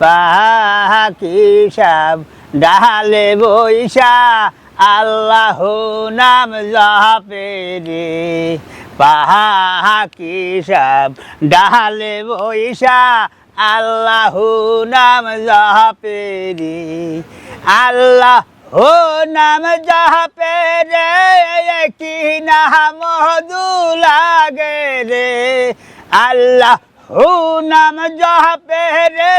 পাখি সব ডালে বৈশা, আল্লাহ নাম জপে রে। পাখি সব ডালে বৈশা, আল্লাহ নাম জপে রে। আল্লাহ ও নাম জপে রে, কি নাম লাগে রে। আল্লাহ ও নাম জপে রে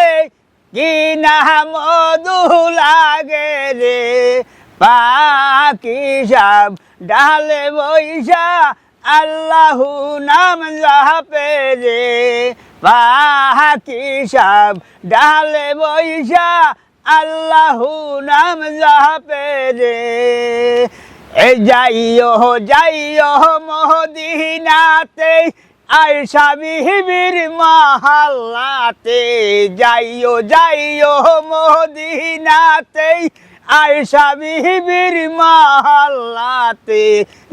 কি নাম মধু লাগে রে। পাখি সব ডালে বৈশা আল্লাহ নাম জপে রে। পাখি সব ডালে বৈশা আল্লাহ নাম জপে রে। এ যাইও যাইও মহদিনাতে আয়সা বিহিবির মহল্লাতে যাইও যাইও মহদিনাতে আয়সা বিহিবির মহল্লাতে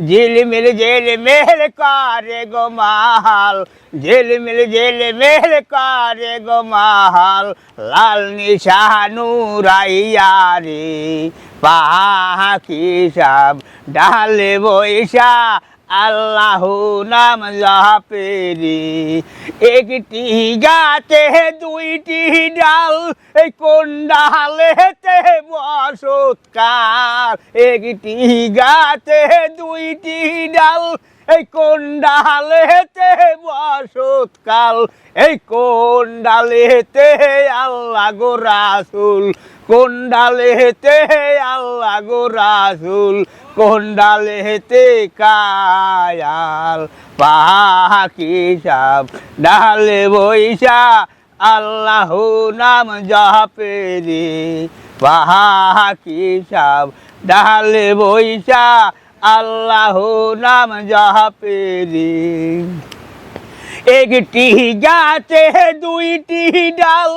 ঝিলমিল ঝিলমিল করে গো মাহাল, ঝিলমিল ঝিলমিল করে গো মাহাল, লাল নিশানু রাইয়া রে পাখি সব ডালে বৈশা আল্লাহ নাম জাপেরি একটি গাছে দুইটি ডাল, এই কোন ডালেতে বসৎকার একটি গাছে দুইটি ডাল এই কোন ডালেতে বসৎকাল এই কোন ডালেতে আল্লাহ গো রাসুল? কোন ডালেতে আল্লাহ গো রাসুল? কোন ডালেতে কায়াল? পাখি সব ডালে বৈশা, আল্লাহ নাম জপেরি পাখি সব ডালে বৈশা আল্লাহ নাম জাহাপেরি। একটি গাছে দুইটি ডাল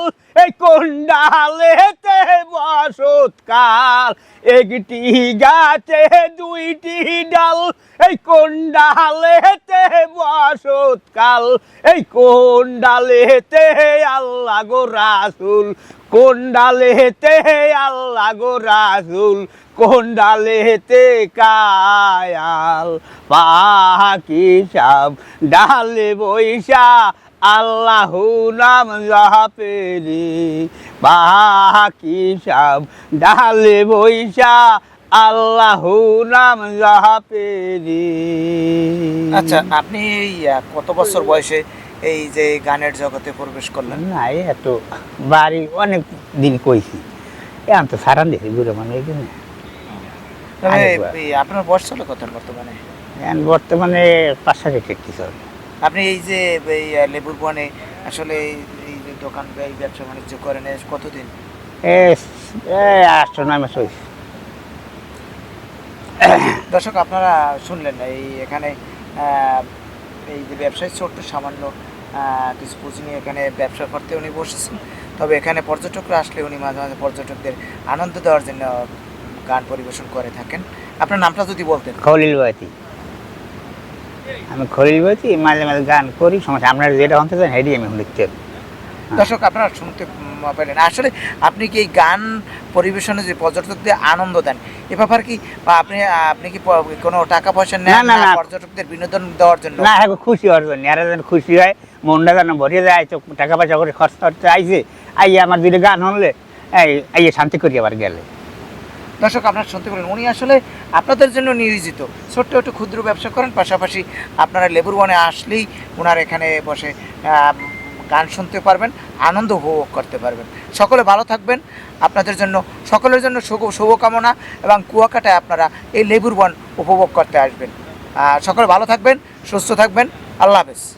কোন ডালেতে বসৎকাল একটি গাছে দুইটি ডাল এই কোন ডালেতে বসৎকাল এই কোন ডালেতে আল্লাহ গো রাসুল? কোন ডালেতে আল্লাহ গো রাসুল? কোন ডালেতে কায়াল? পাখি সব ডালে বৈশা? আল্লাহ নাম জপেরি। পাখি সব ডালে বৈশা? আল্লাহ নাম জপেরি আচ্ছা আপনি এই কত বছর বয়সে এই যে গানের জগতে প্রবেশ করলেন? না এত বাড়ি অনেক দিন কইছি। এখন তো সারান দেখি বুড়ো মানে এখানে আপনার বয়স ছিল কত বর্তমানে? এখন বর্তমানে সাড়ে টেকটি চল আপনি এই যে এই লেবুর বনে আসলে এই- যে দোকান ব্যবসা বাণিজ্য করেন এ কতদিন? এ এ আটশো নয় মাস হয়েছে দর্শক, আপনারা শুনলেন এই এখানে এই যে ব্যবসায় ছোট্ট সামান্য কিছু পুঁজি নিয়ে এখানে ব্যবসা করতে উনি বসেছেন। তবে এখানে পর্যটকরা আসলে উনি মাঝে মাঝে পর্যটকদের আনন্দ দেওয়ার জন্য গান পরিবেশন করে থাকেন। আপনার নামটা যদি বলতেন। খলিল বয়তি। আমি খলিল বয়তি, মাঝে মাঝে গান করি, সমস্যা আপনার যেটা অন্তত হেডি আমি লিখতে। দর্শক আপনারা শুনতে পেলেন। আসলে আপনি কি এই গান পরিবেশনে যে পর্যটকদের আনন্দ দেন এ ব্যাপার কি? বা আপনি আপনি কি কোনো টাকা পয়সা নেন না। পর্যটকদের বিনোদন দেওয়ার জন্য? না হ্যাঁ খুশি হওয়ার জন্য। এরা যেন খুশি হয় মনটা যেন ভরিয়ে যায় তো টাকা পয়সা করে খরচ করতে আইছে আইয়ে আমার দুটো গান হলে এই আইয়ে শান্তি করি আবার গেলে। দর্শক আপনারা শুনতে পেলেন। উনি আসলে আপনাদের জন্য নিয়োজিত। ছোট্ট একটু ক্ষুদ্র ব্যবসা করেন পাশাপাশি আপনারা লেবুর বনে আসলেই ওনার এখানে বসে আহ, গান শুনতে পারবেন, আনন্দ উপভোগ করতে পারবেন। সকলে ভালো থাকবেন। আপনাদের জন্য, সকলের জন্য শুভ, শুভকামনা এবং কুয়াকাটায় আপনারা এই লেবুর বন উপভোগ করতে আসবেন। সকলে ভালো থাকবেন, সুস্থ থাকবেন। আল্লাহ হাফেজ।